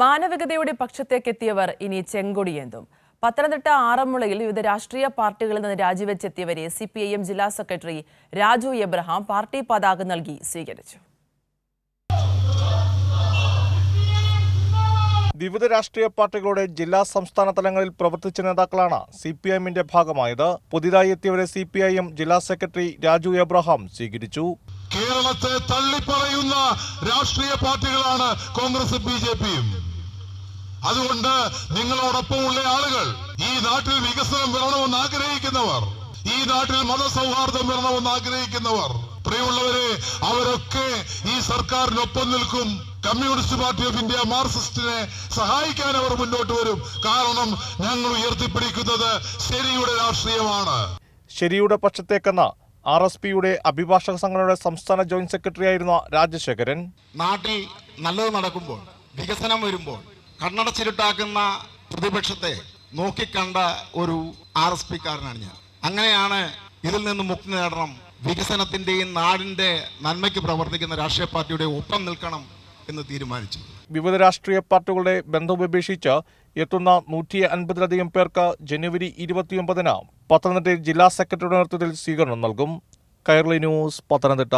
മാനവികതയുടെ പക്ഷത്തേക്കെത്തിയവർ ഇനി ചെങ്കൊടിയേന്തും. പത്തനംതിട്ട ആറന്മുളയിൽ വിവിധ രാഷ്ട്രീയ പാർട്ടികളിൽ നിന്ന് രാജിവെച്ചെത്തിയവരെ സി പി ഐ എം ജില്ലാ സെക്രട്ടറി രാജു എബ്രഹാം പാർട്ടി പതാക നൽകി സ്വീകരിച്ചു. വിവിധ രാഷ്ട്രീയ പാർട്ടികളുടെ ജില്ലാ സംസ്ഥാന തലങ്ങളിൽ പ്രവർത്തിച്ച നേതാക്കളാണ് സി പി എമ്മിന്റെ ഭാഗമായത്. പുതിയതായി എത്തിയവരെ സി പി ഐ എം ജില്ലാ സെക്രട്ടറി രാജു എബ്രഹാം സ്വീകരിച്ചു. കേരളത്തെ തള്ളിപ്പറയുന്ന രാഷ്ട്രീയ പാർട്ടികളാണ് കോൺഗ്രസ് ബി ജെ പിയും. അതുകൊണ്ട് നിങ്ങളോടൊപ്പം ഉള്ള ആളുകൾ ഈ നാട്ടിൽ വികസനം വരണമെന്ന് ആഗ്രഹിക്കുന്നവർ ഈ നാട്ടിൽ മതസൗഹാർദ്ദം വരണമെന്ന് ആഗ്രഹിക്കുന്നവർ പ്രിയമുള്ളവരെ അവരൊക്കെ ഈ സർക്കാരിനൊപ്പം നിൽക്കും. കമ്മ്യൂണിസ്റ്റ് പാർട്ടി ഓഫ് ഇന്ത്യ മാർക്സിസ്റ്റിനെ സഹായിക്കാൻ അവർ മുന്നോട്ട് വരും. കാരണം ഞങ്ങൾ ഉയർത്തിപ്പിടിക്കുന്നത് ശരിയുടെ രാഷ്ട്രീയമാണ്. ശരിയുടെ പക്ഷത്തേക്കെന്ന ആർ എസ് പിയുടെ അഭിഭാഷക സംഘടനയുടെ സംസ്ഥാന ജോയിന്റ് സെക്രട്ടറി സെക്രട്ടറിയായിരുന്ന രാജശേഖരൻ നാട്ടിൽ നല്ലത് നടക്കുമ്പോൾ വികസനം വരുമ്പോൾ കണ്ണടച്ചിരുട്ടാക്കുന്ന പ്രതിപക്ഷത്തെ നോക്കിക്കണ്ട ഒരു ആർ എസ് പിക്കാരനാണ് ഞാൻ. അങ്ങനെയാണ് ഇതിൽ നിന്ന് മുക്തി നേടണം വികസനത്തിന്റെയും നാടിന്റെ നന്മയ്ക്ക് പ്രവർത്തിക്കുന്ന രാഷ്ട്രീയ പാർട്ടിയുടെ ഒപ്പം നിൽക്കണം എന്ന് തീരുമാനിച്ചു. വിവിധ രാഷ്ട്രീയ പാർട്ടികളുടെ ബന്ധമുപേക്ഷിച്ച് എത്തുന്ന നൂറ്റി അൻപതിലധികം പേർക്ക് ജനുവരി ഇരുപത്തിയൊമ്പതിന് പത്തനംതിട്ട ജില്ലാ സെക്രട്ടറിയുടെ നേതൃത്വത്തിൽ സ്വീകരണം നൽകും. കൈർലി ന്യൂസ് പത്തനംതിട്ട.